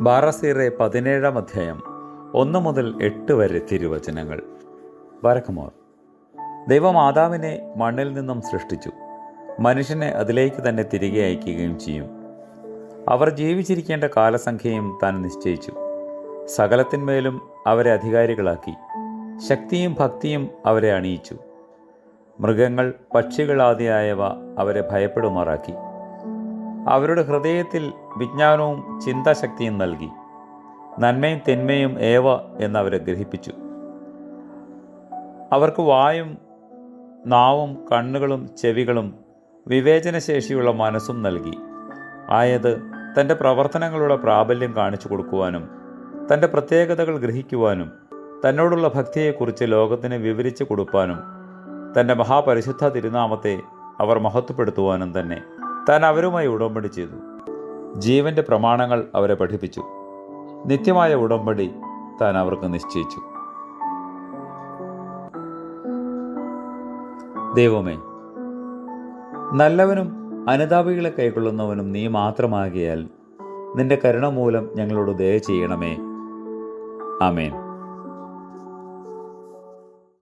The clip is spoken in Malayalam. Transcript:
ബാറസീറെ പതിനേഴാം അധ്യായം ഒന്ന് മുതൽ എട്ട് വരെ തിരുവചനങ്ങൾ. വരക്കുമോർ ദൈവം ആദാവിനെ മണ്ണിൽ നിന്നും സൃഷ്ടിച്ചു. മനുഷ്യനെ അതിലേക്ക് തന്നെ തിരികെ അയക്കുകയും ചെയ്യും. അവർ ജീവിച്ചിരിക്കേണ്ട കാലസംഖ്യയും താൻ നിശ്ചയിച്ചു. സകലത്തിന്മേലും അവരെ അധികാരികളാക്കി. ശക്തിയും ഭക്തിയും അവരെ അണിയിച്ചു. മൃഗങ്ങൾ പക്ഷികളാദിയായവ അവരെ ഭയപ്പെടുമാറാക്കി. അവരുടെ ഹൃദയത്തിൽ വിജ്ഞാനവും ചിന്താശക്തിയും നൽകി. നന്മയും തിന്മയും ഏവ എന്നവരെ ഗ്രഹിപ്പിച്ചു. അവർക്ക് വായും നാവും കണ്ണുകളും ചെവികളും വിവേചനശേഷിയുള്ള മനസ്സും നൽകി. ആയത് തന്റെ പ്രവർത്തനങ്ങളുടെ പ്രാബല്യം കാണിച്ചു കൊടുക്കുവാനും തന്റെ പ്രത്യേകതകൾ ഗ്രഹിക്കുവാനും തന്നോടുള്ള ഭക്തിയെക്കുറിച്ച് ലോകത്തിന് വിവരിച്ചു കൊടുപ്പാനും തന്റെ മഹാപരിശുദ്ധ തിരുനാമത്തെ അവർ മഹത്വപ്പെടുത്തുവാനും തന്നെ. താൻ അവരുമായി ഉടമ്പടി ചെയ്തു. ജീവന്റെ പ്രമാണങ്ങൾ അവരെ പഠിപ്പിച്ചു. നിത്യമായ ഉടമ്പടി താൻ അവർക്ക് നിശ്ചയിച്ചു. ദൈവമേ നല്ലവനും അനുതാപികളെ കൈക്കൊള്ളുന്നവനും നീ മാത്രമാകിയാൽ നിന്റെ കരുണ മൂലം ഞങ്ങളോട് ദയ ചെയ്യണമേ. ആമേൻ.